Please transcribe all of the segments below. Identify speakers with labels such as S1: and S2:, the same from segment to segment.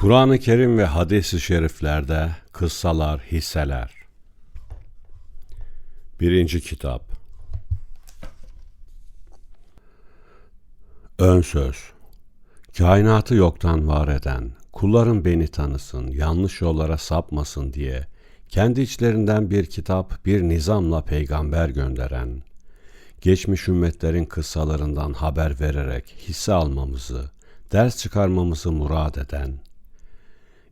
S1: Kur'an-ı Kerim ve hadis-i şeriflerde kıssalar, hisseler. Birinci kitap. Ön söz. Kainatı yoktan var eden, kullarım beni tanısın, yanlış yollara sapmasın diye kendi içlerinden bir kitap, bir nizamla peygamber gönderen, geçmiş ümmetlerin kıssalarından haber vererek hisse almamızı, ders çıkarmamızı murad eden,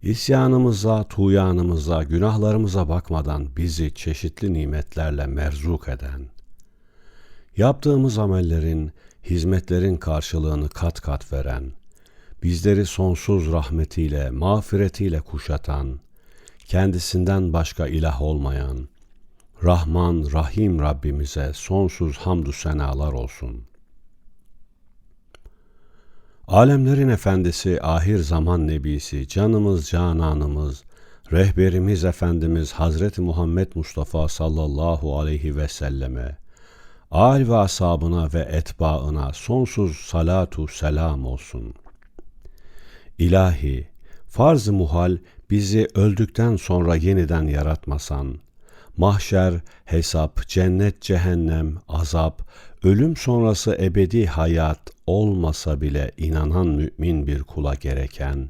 S1: İsyanımıza, tuğyanımıza, günahlarımıza bakmadan bizi çeşitli nimetlerle merzuk eden, yaptığımız amellerin, hizmetlerin karşılığını kat kat veren, bizleri sonsuz rahmetiyle, mağfiretiyle kuşatan, kendisinden başka ilah olmayan, Rahman, Rahim Rabbimize sonsuz hamdü senalar olsun.'' Alemlerin efendisi, ahir zaman nebisi, canımız, cananımız, rehberimiz Efendimiz Hazreti Muhammed Mustafa sallallahu aleyhi ve selleme, al ve asabına ve etbaına sonsuz salatu selam olsun. İlahi, farz-ı muhal bizi öldükten sonra yeniden yaratmasan, mahşer, hesap, cennet, cehennem, azap, ölüm sonrası ebedi hayat olmasa bile inanan mümin bir kula gereken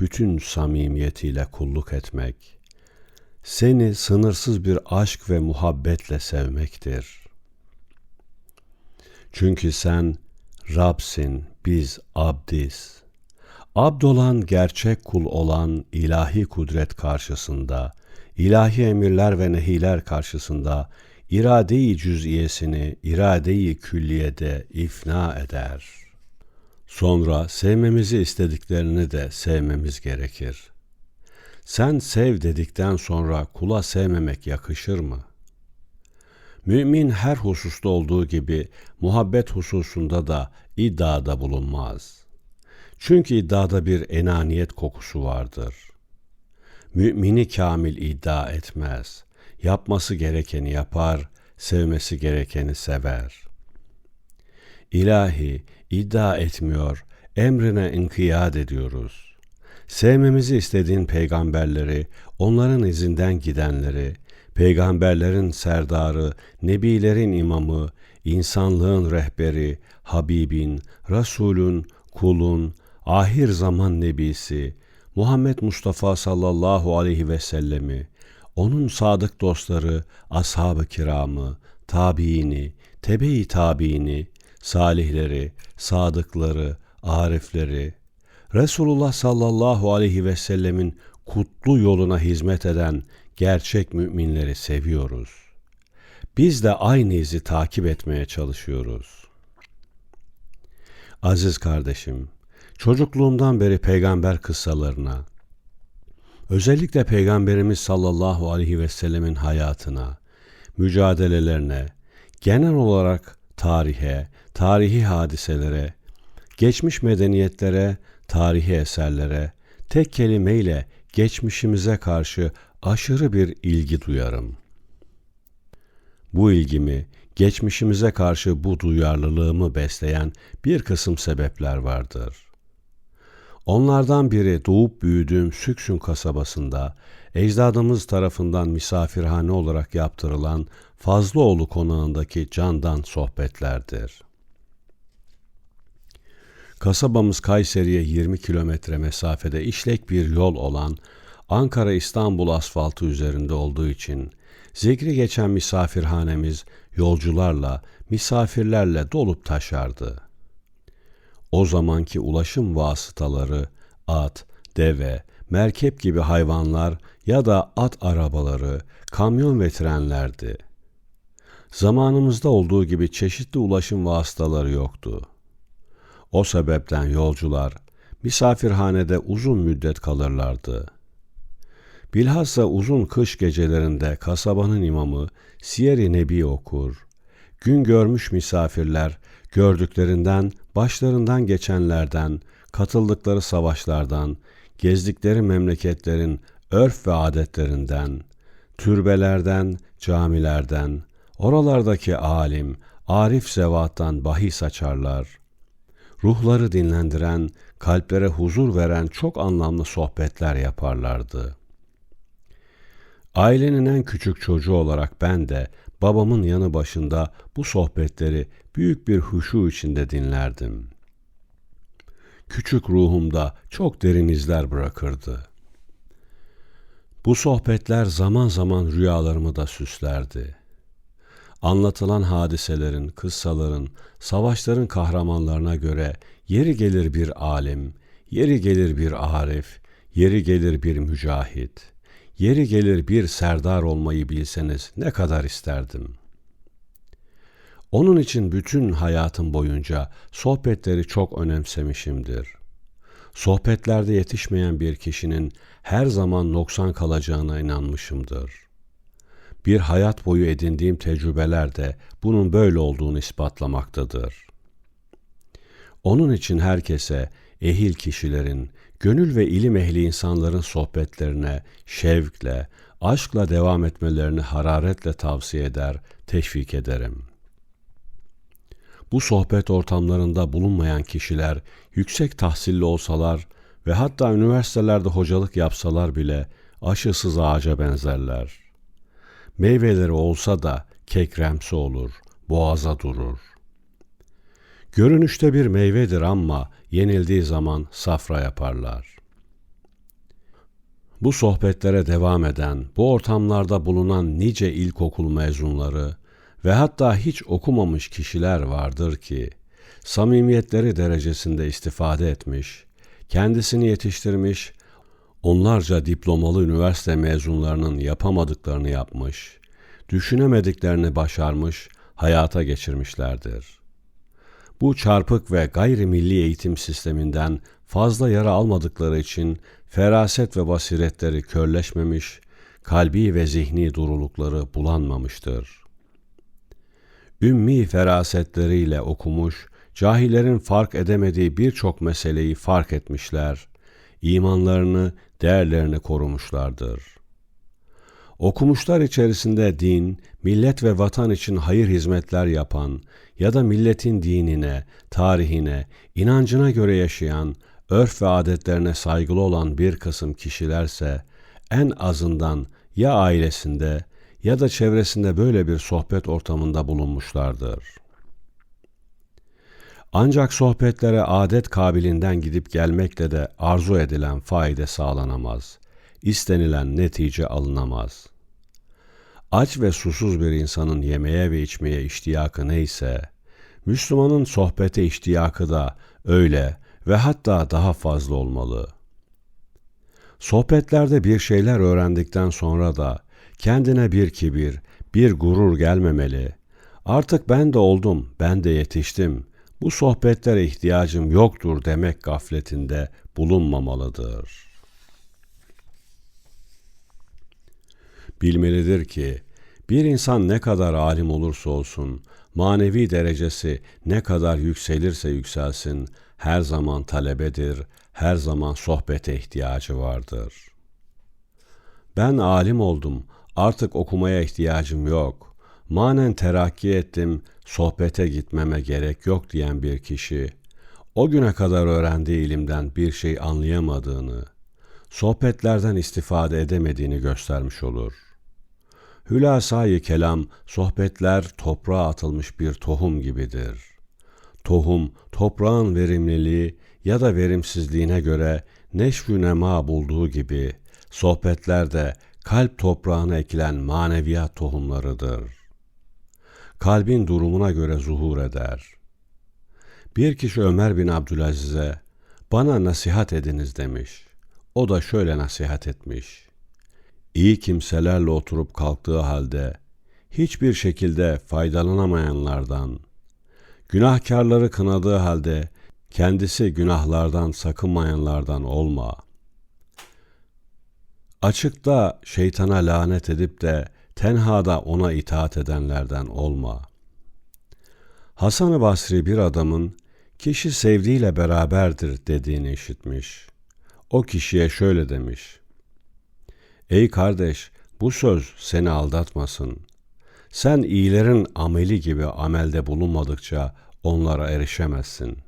S1: bütün samimiyetiyle kulluk etmek, seni sınırsız bir aşk ve muhabbetle sevmektir. Çünkü sen Rabsin, biz abdiz. Abd olan gerçek kul olan ilahi kudret karşısında, ilahi emirler ve nehiler karşısında irade-i cüz'iyesini irade-i külliyede ifna eder. Sonra sevmemizi istediklerini de sevmemiz gerekir. Sen sev dedikten sonra kula sevmemek yakışır mı? Mümin her hususta olduğu gibi muhabbet hususunda da iddiada bulunmaz. Çünkü iddiada bir enaniyet kokusu vardır. Mümini kamil iddia etmez yapması gerekeni yapar, sevmesi gerekeni sever. İlahi, iddia etmiyor, emrine inkiyat ediyoruz. Sevmemizi istediğin peygamberleri, onların izinden gidenleri, peygamberlerin serdarı, nebilerin imamı, insanlığın rehberi, Habibin, Resulün, kulun, ahir zaman nebisi, Muhammed Mustafa sallallahu aleyhi ve sellemi, onun sadık dostları, ashab-ı kiramı, tabiini, tebe-i tabiini, salihleri, sadıkları, arifleri, Resulullah sallallahu aleyhi ve sellemin kutlu yoluna hizmet eden gerçek müminleri seviyoruz. Biz de aynı izi takip etmeye çalışıyoruz. Aziz kardeşim, çocukluğumdan beri peygamber kıssalarına, Özellikle Peygamberimiz sallallahu aleyhi ve sellemin hayatına, mücadelelerine, genel olarak tarihe, tarihi hadiselere, geçmiş medeniyetlere, tarihi eserlere, tek kelimeyle geçmişimize karşı aşırı bir ilgi duyarım. Bu ilgimi, geçmişimize karşı bu duyarlılığımı besleyen bir kısım sebepler vardır. Onlardan biri doğup büyüdüğüm Süksün kasabasında ecdadımız tarafından misafirhane olarak yaptırılan Fazlıoğlu konağındaki candan sohbetlerdir. Kasabamız Kayseri'ye 20 kilometre mesafede işlek bir yol olan Ankara-İstanbul asfaltı üzerinde olduğu için zikri geçen misafirhanemiz yolcularla, misafirlerle dolup taşardı. O zamanki ulaşım vasıtaları at, deve, merkep gibi hayvanlar ya da at arabaları, kamyon ve trenlerdi. Zamanımızda olduğu gibi çeşitli ulaşım vasıtaları yoktu. O sebepten yolcular misafirhanede uzun müddet kalırlardı. Bilhassa uzun kış gecelerinde kasabanın imamı Siyer-i Nebi okur. Gün görmüş misafirler gördüklerinden, başlarından geçenlerden, katıldıkları savaşlardan, gezdikleri memleketlerin örf ve adetlerinden, türbelerden, camilerden, oralardaki alim, arif zevattan bahis açarlar. Ruhları dinlendiren, kalplere huzur veren çok anlamlı sohbetler yaparlardı. Ailenin en küçük çocuğu olarak ben de babamın yanı başında bu sohbetleri büyük bir huşu içinde dinlerdim. Küçük ruhumda çok derin izler bırakırdı. Bu sohbetler zaman zaman rüyalarımı da süslerdi. Anlatılan hadiselerin, kıssaların, savaşların kahramanlarına göre yeri gelir bir alim, yeri gelir bir arif, yeri gelir bir mücahit, yeri gelir bir serdar olmayı bilseniz ne kadar isterdim. Onun için bütün hayatım boyunca sohbetleri çok önemsemişimdir. Sohbetlerde yetişmeyen bir kişinin her zaman noksan kalacağına inanmışımdır. Bir hayat boyu edindiğim tecrübeler de bunun böyle olduğunu ispatlamaktadır. Onun için herkese ehil kişilerin, gönül ve ilim ehli insanların sohbetlerine şevkle, aşkla devam etmelerini hararetle tavsiye eder, teşvik ederim. Bu sohbet ortamlarında bulunmayan kişiler yüksek tahsilli olsalar ve hatta üniversitelerde hocalık yapsalar bile aşısız ağaca benzerler. Meyveleri olsa da kekremsi olur, boğaza durur. Görünüşte bir meyvedir ama yenildiği zaman safra yaparlar. Bu sohbetlere devam eden, bu ortamlarda bulunan nice ilkokul mezunları ve hatta hiç okumamış kişiler vardır ki, samimiyetleri derecesinde istifade etmiş, kendisini yetiştirmiş, onlarca diplomalı üniversite mezunlarının yapamadıklarını yapmış, düşünemediklerini başarmış, hayata geçirmişlerdir. Bu çarpık ve gayrimilli eğitim sisteminden fazla yara almadıkları için feraset ve basiretleri körleşmemiş, kalbi ve zihni durulukları bulanmamıştır. Ümmi ferasetleriyle okumuş, cahillerin fark edemediği birçok meseleyi fark etmişler, imanlarını, değerlerini korumuşlardır. Okumuşlar içerisinde din, millet ve vatan için hayır hizmetler yapan ya da milletin dinine, tarihine, inancına göre yaşayan, örf ve adetlerine saygılı olan bir kısım kişilerse en azından ya ailesinde ya da çevresinde böyle bir sohbet ortamında bulunmuşlardır.'' Ancak sohbetlere adet kabilinden gidip gelmekle de arzu edilen faide sağlanamaz. İstenilen netice alınamaz. Aç ve susuz bir insanın yemeğe ve içmeye iştiyakı neyse, Müslümanın sohbete iştiyakı da öyle ve hatta daha fazla olmalı. Sohbetlerde bir şeyler öğrendikten sonra da kendine bir kibir, bir gurur gelmemeli. Artık ben de oldum, ben de yetiştim, bu sohbetlere ihtiyacım yoktur demek gafletinde bulunmamalıdır. Bilmelidir ki bir insan ne kadar alim olursa olsun, manevi derecesi ne kadar yükselirse yükselsin, her zaman talebedir, her zaman sohbete ihtiyacı vardır. Ben alim oldum, artık okumaya ihtiyacım yok manen terakki ettim, sohbete gitmeme gerek yok diyen bir kişi, o güne kadar öğrendiği ilimden bir şey anlayamadığını, sohbetlerden istifade edemediğini göstermiş olur. Hülasayı kelam, sohbetler toprağa atılmış bir tohum gibidir. Tohum, toprağın verimliliği ya da verimsizliğine göre neşvü nema bulduğu gibi, sohbetler de kalp toprağına ekilen maneviyat tohumlarıdır.'' kalbin durumuna göre zuhur eder. Bir kişi Ömer bin Abdülaziz'e bana nasihat ediniz demiş. O da şöyle nasihat etmiş. İyi kimselerle oturup kalktığı halde hiçbir şekilde faydalanamayanlardan, günahkarları kınadığı halde kendisi günahlardan sakınmayanlardan olma. Açıkta şeytana lanet edip de tenhada ona itaat edenlerden olma. Hasan-ı Basri bir adamın kişi sevdiğiyle beraberdir dediğini işitmiş. O kişiye şöyle demiş. Ey kardeş bu söz seni aldatmasın. Sen iyilerin ameli gibi amelde bulunmadıkça onlara erişemezsin.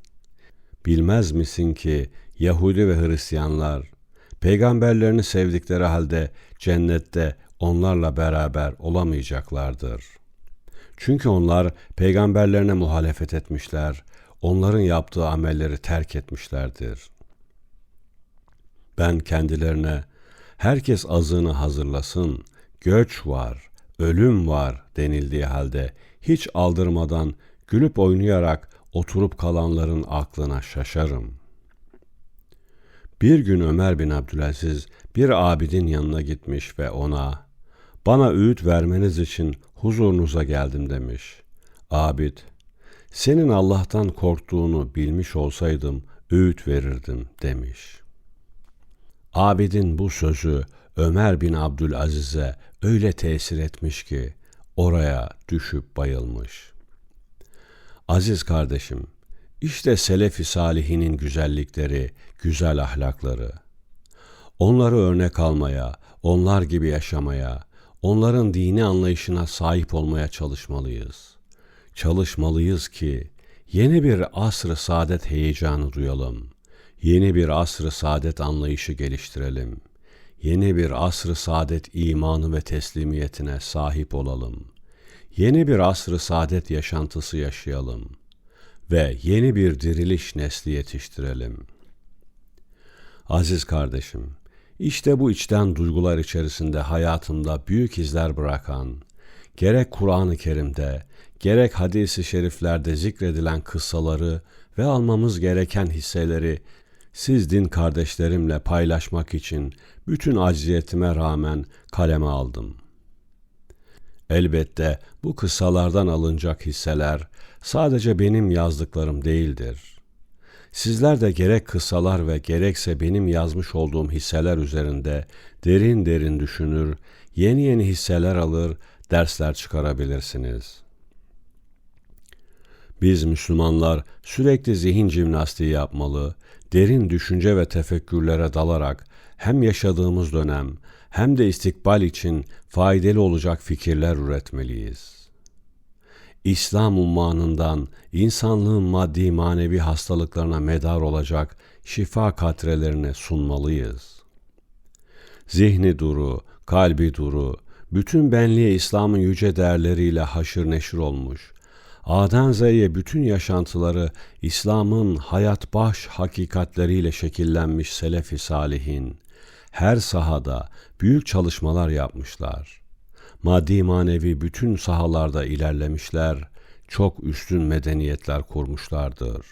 S1: Bilmez misin ki Yahudi ve Hristiyanlar peygamberlerini sevdikleri halde cennette onlarla beraber olamayacaklardır. Çünkü onlar peygamberlerine muhalefet etmişler, onların yaptığı amelleri terk etmişlerdir. Ben kendilerine herkes azığını hazırlasın, göç var, ölüm var denildiği halde hiç aldırmadan gülüp oynayarak oturup kalanların aklına şaşarım. Bir gün Ömer bin Abdülaziz bir abidin yanına gitmiş ve ona bana öğüt vermeniz için huzurunuza geldim demiş. Abid, senin Allah'tan korktuğunu bilmiş olsaydım öğüt verirdim demiş. Abidin bu sözü Ömer bin Abdülaziz'e öyle tesir etmiş ki oraya düşüp bayılmış. Aziz kardeşim, işte Selefi Salihinin güzellikleri, güzel ahlakları. Onları örnek almaya, onlar gibi yaşamaya, onların dini anlayışına sahip olmaya çalışmalıyız. Çalışmalıyız ki yeni bir asr-ı saadet heyecanı duyalım. Yeni bir asr-ı saadet anlayışı geliştirelim. Yeni bir asr-ı saadet imanı ve teslimiyetine sahip olalım. Yeni bir asr-ı saadet yaşantısı yaşayalım ve yeni bir diriliş nesli yetiştirelim. Aziz kardeşim, işte bu içten duygular içerisinde hayatımda büyük izler bırakan, gerek Kur'an-ı Kerim'de, gerek hadis-i şeriflerde zikredilen kıssaları ve almamız gereken hisseleri siz din kardeşlerimle paylaşmak için bütün acziyetime rağmen kaleme aldım. Elbette bu kıssalardan alınacak hisseler sadece benim yazdıklarım değildir. Sizler de gerek kıssalar ve gerekse benim yazmış olduğum hisseler üzerinde derin derin düşünür, yeni yeni hisseler alır, dersler çıkarabilirsiniz. Biz Müslümanlar sürekli zihin jimnastiği yapmalı, derin düşünce ve tefekkürlere dalarak hem yaşadığımız dönem hem de istikbal için faydalı olacak fikirler üretmeliyiz. İslam ummanından insanlığın maddi manevi hastalıklarına medar olacak şifa katrelerini sunmalıyız. Zihni duru, kalbi duru, bütün benliğe İslam'ın yüce değerleriyle haşır neşir olmuş, A'dan Z'ye bütün yaşantıları İslam'ın hayat baş hakikatleriyle şekillenmiş Selefi Salihin, her sahada büyük çalışmalar yapmışlar. Maddi manevi bütün sahalarda ilerlemişler, çok üstün medeniyetler kurmuşlardır.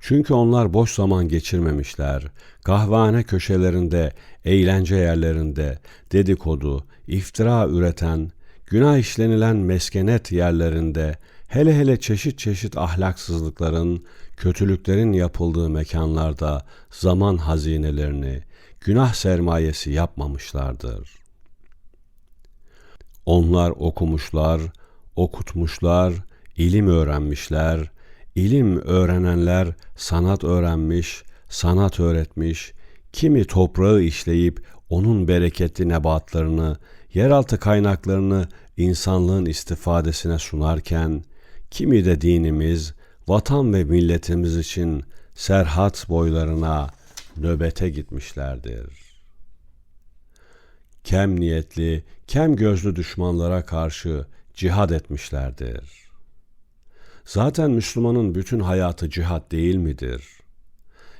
S1: Çünkü onlar boş zaman geçirmemişler. Kahvehane köşelerinde, eğlence yerlerinde dedikodu, iftira üreten, günah işlenilen meskenet yerlerinde, hele hele çeşit çeşit ahlaksızlıkların, kötülüklerin yapıldığı mekanlarda zaman hazinelerini, günah sermayesi yapmamışlardır. Onlar okumuşlar, okutmuşlar, ilim öğrenmişler, ilim öğrenenler sanat öğrenmiş, sanat öğretmiş, kimi toprağı işleyip onun bereketli nebatlarını, yeraltı kaynaklarını insanlığın istifadesine sunarken, kimi de dinimiz, vatan ve milletimiz için serhat boylarına nöbete gitmişlerdir. Kem niyetli, kem gözlü düşmanlara karşı cihad etmişlerdir. Zaten Müslümanın bütün hayatı cihat değil midir?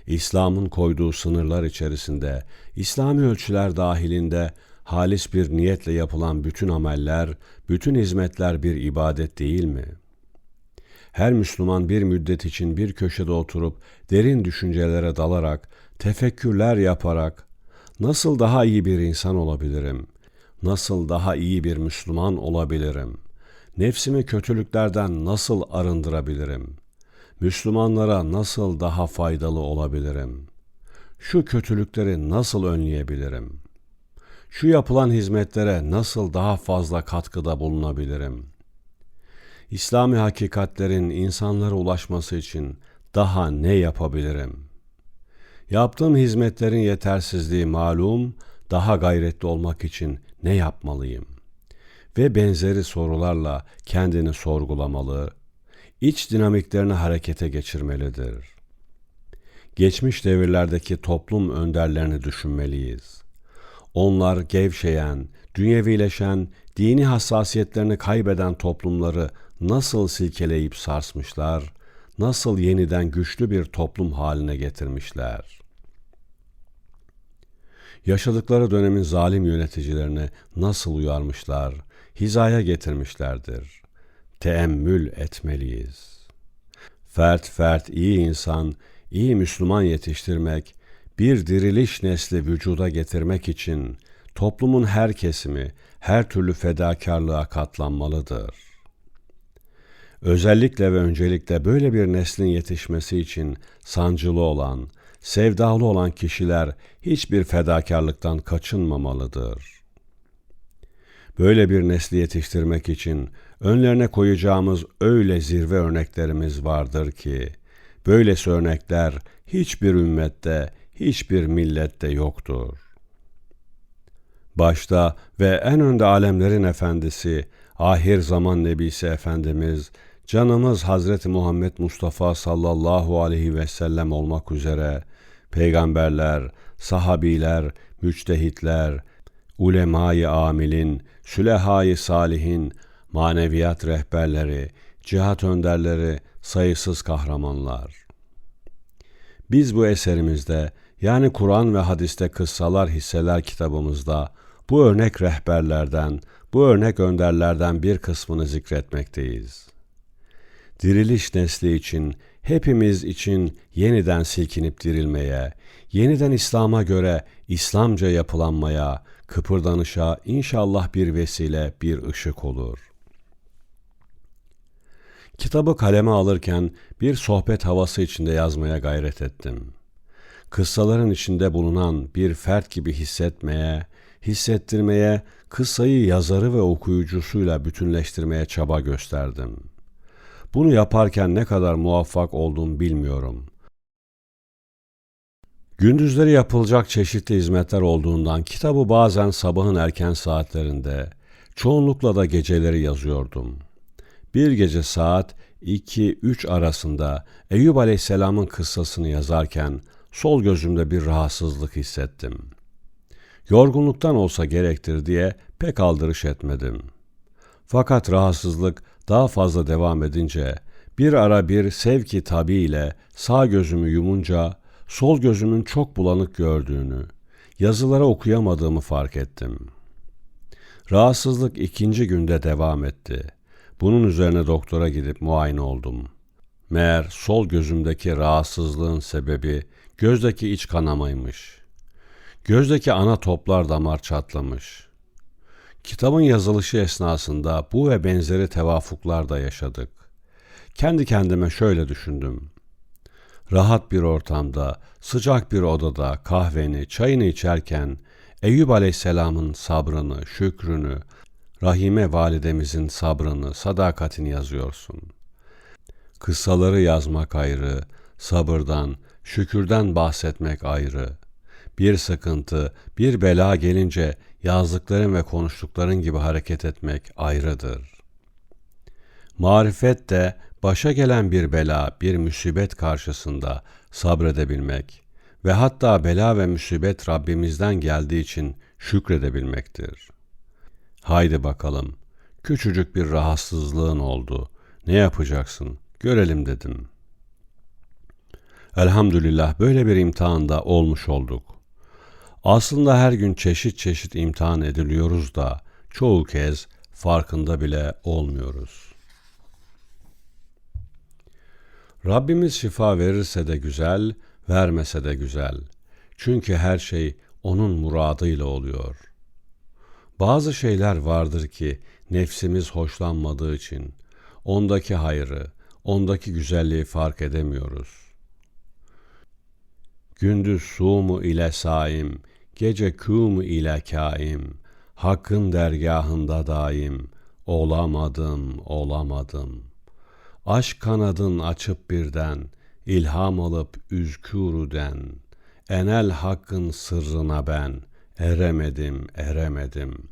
S1: İslam'ın koyduğu sınırlar içerisinde, İslami ölçüler dahilinde halis bir niyetle yapılan bütün ameller, bütün hizmetler bir ibadet değil mi? Her Müslüman bir müddet için bir köşede oturup derin düşüncelere dalarak, tefekkürler yaparak nasıl daha iyi bir insan olabilirim? Nasıl daha iyi bir Müslüman olabilirim? Nefsimi kötülüklerden nasıl arındırabilirim? Müslümanlara nasıl daha faydalı olabilirim? Şu kötülükleri nasıl önleyebilirim? Şu yapılan hizmetlere nasıl daha fazla katkıda bulunabilirim? İslami hakikatlerin insanlara ulaşması için daha ne yapabilirim? Yaptığım hizmetlerin yetersizliği malum, daha gayretli olmak için ne yapmalıyım? Ve benzeri sorularla kendini sorgulamalı, iç dinamiklerini harekete geçirmelidir. geçmiş devirlerdeki toplum önderlerini düşünmeliyiz. Onlar gevşeyen, dünyevileşen, dini hassasiyetlerini kaybeden toplumları nasıl silkeleyip sarsmışlar, nasıl yeniden güçlü bir toplum haline getirmişler. Yaşadıkları dönemin zalim yöneticilerini nasıl uyarmışlar, hizaya getirmişlerdir. Teemmül etmeliyiz. Fert fert iyi insan, iyi Müslüman yetiştirmek, bir diriliş nesli vücuda getirmek için toplumun her kesimi her türlü fedakarlığa katlanmalıdır. Özellikle ve öncelikle böyle bir neslin yetişmesi için sancılı olan, sevdalı olan kişiler hiçbir fedakarlıktan kaçınmamalıdır. Böyle bir nesli yetiştirmek için önlerine koyacağımız öyle zirve örneklerimiz vardır ki, böylesi örnekler hiçbir ümmette, hiçbir millette yoktur. Başta ve en önde alemlerin efendisi, ahir zaman nebisi Efendimiz, canımız Hazreti Muhammed Mustafa sallallahu aleyhi ve sellem olmak üzere, peygamberler, sahabiler, müçtehitler, ulemayı amilin, sülehayı salihin, maneviyat rehberleri, cihat önderleri, sayısız kahramanlar. Biz bu eserimizde yani Kur'an ve hadiste kıssalar hisseler kitabımızda bu örnek rehberlerden, bu örnek önderlerden bir kısmını zikretmekteyiz. Diriliş nesli için, hepimiz için yeniden silkinip dirilmeye, yeniden İslam'a göre İslamca yapılanmaya, kıpırdanışa inşallah bir vesile, bir ışık olur. Kitabı kaleme alırken bir sohbet havası içinde yazmaya gayret ettim. Kıssaların içinde bulunan bir fert gibi hissetmeye, hissettirmeye, kıssayı yazarı ve okuyucusuyla bütünleştirmeye çaba gösterdim. Bunu yaparken ne kadar muvaffak oldum bilmiyorum. Gündüzleri yapılacak çeşitli hizmetler olduğundan kitabı bazen sabahın erken saatlerinde, çoğunlukla da geceleri yazıyordum. Bir gece saat 2-3 arasında Eyüp Aleyhisselam'ın kıssasını yazarken sol gözümde bir rahatsızlık hissettim.'' Yorgunluktan olsa gerektir diye pek aldırış etmedim. Fakat rahatsızlık daha fazla devam edince bir ara bir sevki tabi ile sağ gözümü yumunca sol gözümün çok bulanık gördüğünü, yazılara okuyamadığımı fark ettim. Rahatsızlık ikinci günde devam etti. Bunun üzerine doktora gidip muayene oldum. Meğer sol gözümdeki rahatsızlığın sebebi gözdeki iç kanamaymış.'' Gözdeki ana toplar damar çatlamış. Kitabın yazılışı esnasında bu ve benzeri tevafuklar da yaşadık. Kendi kendime şöyle düşündüm. Rahat bir ortamda, sıcak bir odada kahveni, çayını içerken Eyüp Aleyhisselam'ın sabrını, şükrünü, Rahime validemizin sabrını, sadakatini yazıyorsun. Kıssaları yazmak ayrı, sabırdan, şükürden bahsetmek ayrı.'' bir sıkıntı, bir bela gelince yazdıkların ve konuştukların gibi hareket etmek ayrıdır. Marifet de başa gelen bir bela, bir musibet karşısında sabredebilmek ve hatta bela ve musibet Rabbimizden geldiği için şükredebilmektir. Haydi bakalım, küçücük bir rahatsızlığın oldu. Ne yapacaksın? Görelim dedim. Elhamdülillah böyle bir imtihanda olmuş olduk. Aslında her gün çeşit çeşit imtihan ediliyoruz da çoğu kez farkında bile olmuyoruz. Rabbimiz şifa verirse de güzel, vermese de güzel. Çünkü her şey onun muradıyla oluyor. Bazı şeyler vardır ki nefsimiz hoşlanmadığı için ondaki hayrı, ondaki güzelliği fark edemiyoruz. Gündüz sumu ile saim, gece kûmu ile kaim, Hakkın dergahında daim, olamadım, olamadım. Aşk kanadın açıp birden, ilham alıp üzkürüden, enel hakkın sırrına ben, eremedim, eremedim.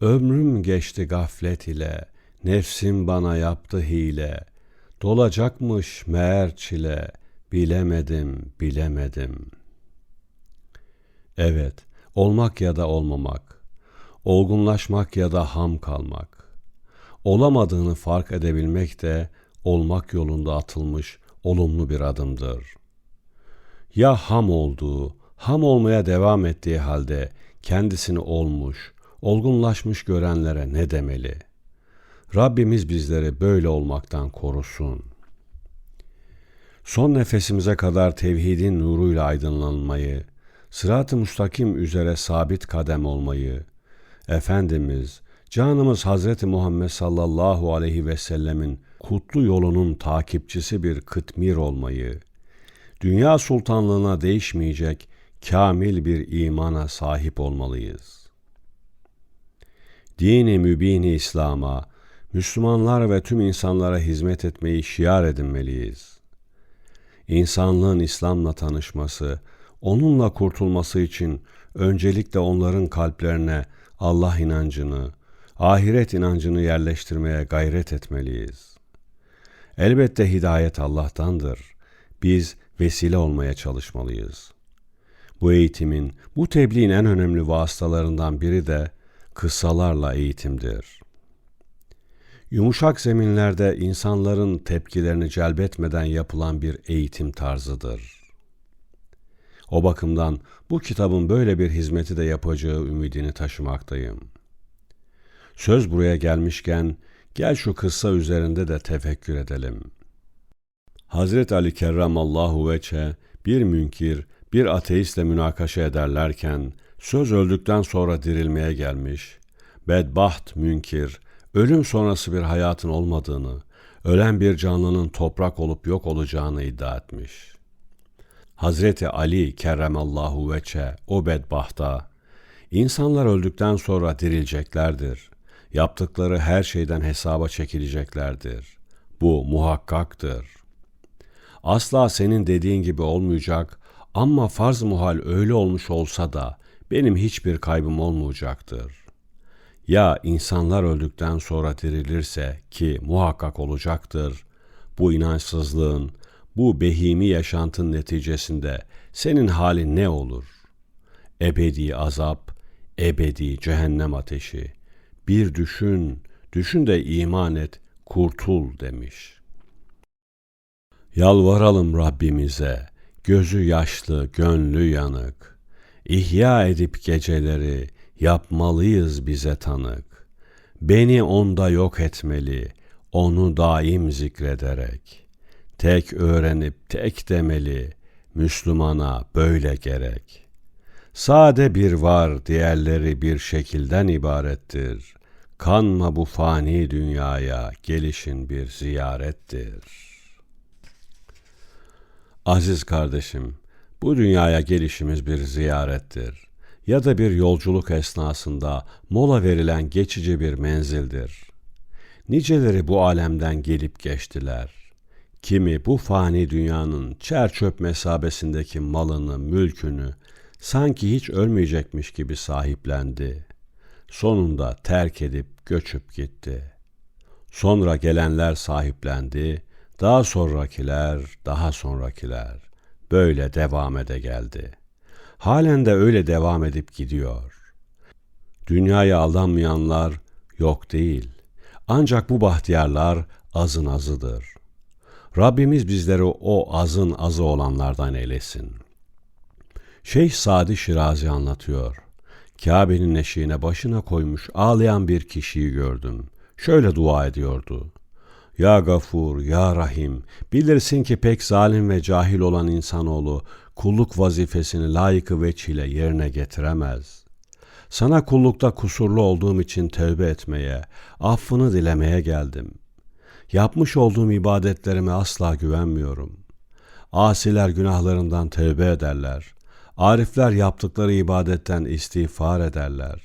S1: Ömrüm geçti gaflet ile, nefsim bana yaptı hile, dolacakmış meğer çile, bilemedim, bilemedim. Evet, olmak ya da olmamak, olgunlaşmak ya da ham kalmak. Olamadığını fark edebilmek de olmak yolunda atılmış olumlu bir adımdır. Ya ham olduğu, ham olmaya devam ettiği halde kendisini olmuş, olgunlaşmış görenlere ne demeli? Rabbimiz bizleri böyle olmaktan korusun. Son nefesimize kadar tevhidin nuruyla aydınlanmayı, sırat-ı müstakim üzere sabit kadem olmayı, Efendimiz, canımız Hazreti Muhammed sallallahu aleyhi ve sellemin kutlu yolunun takipçisi bir kıtmir olmayı, dünya sultanlığına değişmeyecek kamil bir imana sahip olmalıyız. Dini mübini İslam'a, Müslümanlar ve tüm insanlara hizmet etmeyi şiar edinmeliyiz. İnsanlığın İslam'la tanışması, onunla kurtulması için öncelikle onların kalplerine Allah inancını, ahiret inancını yerleştirmeye gayret etmeliyiz. Elbette hidayet Allah'tandır. Biz vesile olmaya çalışmalıyız. Bu eğitimin, bu tebliğin en önemli vasıtalarından biri de kıssalarla eğitimdir. Yumuşak zeminlerde insanların tepkilerini celbetmeden yapılan bir eğitim tarzıdır. O bakımdan bu kitabın böyle bir hizmeti de yapacağı ümidini taşımaktayım. Söz buraya gelmişken gel şu kıssa üzerinde de tefekkür edelim. Hazret Ali Kerramallahu veçe bir münkir, bir ateistle münakaşa ederlerken söz öldükten sonra dirilmeye gelmiş, bedbaht münkir, ölüm sonrası bir hayatın olmadığını, ölen bir canlının toprak olup yok olacağını iddia etmiş. Hazreti Ali kerremallahu veçe o bedbahta, insanlar öldükten sonra dirileceklerdir. Yaptıkları her şeyden hesaba çekileceklerdir. Bu muhakkaktır. Asla senin dediğin gibi olmayacak ama farz muhal öyle olmuş olsa da benim hiçbir kaybım olmayacaktır. Ya insanlar öldükten sonra dirilirse ki muhakkak olacaktır, bu inançsızlığın, bu behimi yaşantın neticesinde senin halin ne olur? Ebedi azap, ebedi cehennem ateşi. Bir düşün, düşün de iman et, kurtul demiş. Yalvaralım Rabbimize, gözü yaşlı, gönlü yanık. İhya edip geceleri yapmalıyız bize tanık. Beni onda yok etmeli, onu daim zikrederek. Tek öğrenip tek demeli, Müslümana böyle gerek. Sade bir var, diğerleri bir şekilden ibarettir. Kanma bu fani dünyaya, gelişin bir ziyarettir.'' Aziz kardeşim, bu dünyaya gelişimiz bir ziyarettir ya da bir yolculuk esnasında mola verilen geçici bir menzildir. Niceleri bu alemden gelip geçtiler. Kimi bu fani dünyanın çerçöp mesabesindeki malını, mülkünü sanki hiç ölmeyecekmiş gibi sahiplendi. Sonunda terk edip göçüp gitti. Sonra gelenler sahiplendi, daha sonrakiler, daha sonrakiler böyle devam ede geldi. Halen de öyle devam edip gidiyor. Dünyaya aldanmayanlar yok değil. Ancak bu bahtiyarlar azın azıdır. Rabbimiz bizleri o azın azı olanlardan eylesin. Şeyh Sadi Şirazi anlatıyor. Kabe'nin eşiğine başına koymuş ağlayan bir kişiyi gördüm. Şöyle dua ediyordu. Ya Gafur, Ya Rahim, bilirsin ki pek zalim ve cahil olan insanoğlu kulluk vazifesini layıkı veçile yerine getiremez. Sana kullukta kusurlu olduğum için tövbe etmeye, affını dilemeye geldim. Yapmış olduğum ibadetlerime asla güvenmiyorum. Asiler günahlarından tövbe ederler. Arifler yaptıkları ibadetten istiğfar ederler.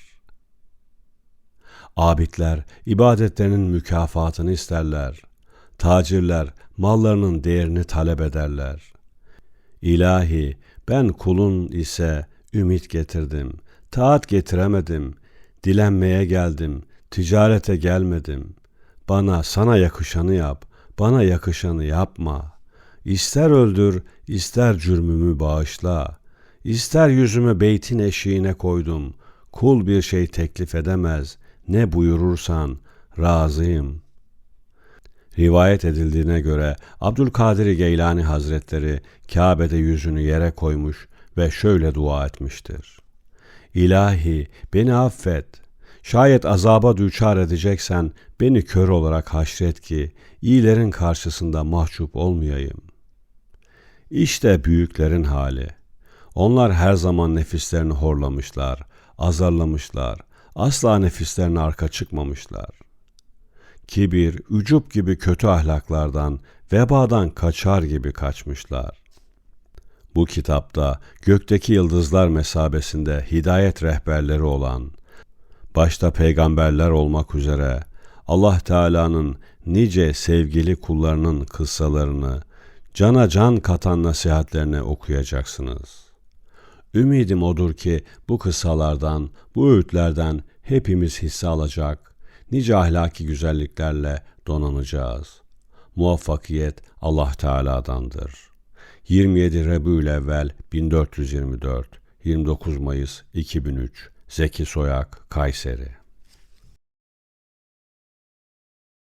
S1: Abidler ibadetlerinin mükafatını isterler. Tacirler mallarının değerini talep ederler. İlahi ben kulun ise ümit getirdim. Taat getiremedim. Dilenmeye geldim. Ticarete gelmedim. Bana sana yakışanı yap. Bana yakışanı yapma. İster öldür, ister cürmümü bağışla. İster yüzümü beytin eşiğine koydum. Kul bir şey teklif edemez. Ne buyurursan razıyım. Rivayet edildiğine göre Abdülkadir Geylani Hazretleri Kabe'de yüzünü yere koymuş ve şöyle dua etmiştir. İlahi beni affet. Şayet azaba düçar edeceksen beni kör olarak haşret ki iyilerin karşısında mahcup olmayayım. İşte büyüklerin hali. Onlar her zaman nefislerini horlamışlar, azarlamışlar, asla nefislerine arka çıkmamışlar. Kibir, ücup gibi kötü ahlaklardan, vebadan kaçar gibi kaçmışlar. Bu kitapta gökteki yıldızlar mesabesinde hidayet rehberleri olan, başta peygamberler olmak üzere Allah Teala'nın nice sevgili kullarının kıssalarını, cana can katan nasihatlerini okuyacaksınız. Ümidim odur ki bu kıssalardan, bu öğütlerden hepimiz hisse alacak, nice ahlaki güzelliklerle donanacağız. Muvaffakiyet Allah Teala'dandır. 27 Rebü'l-Evvel 1424, 29 Mayıs 2003, Zeki Soyak, Kayseri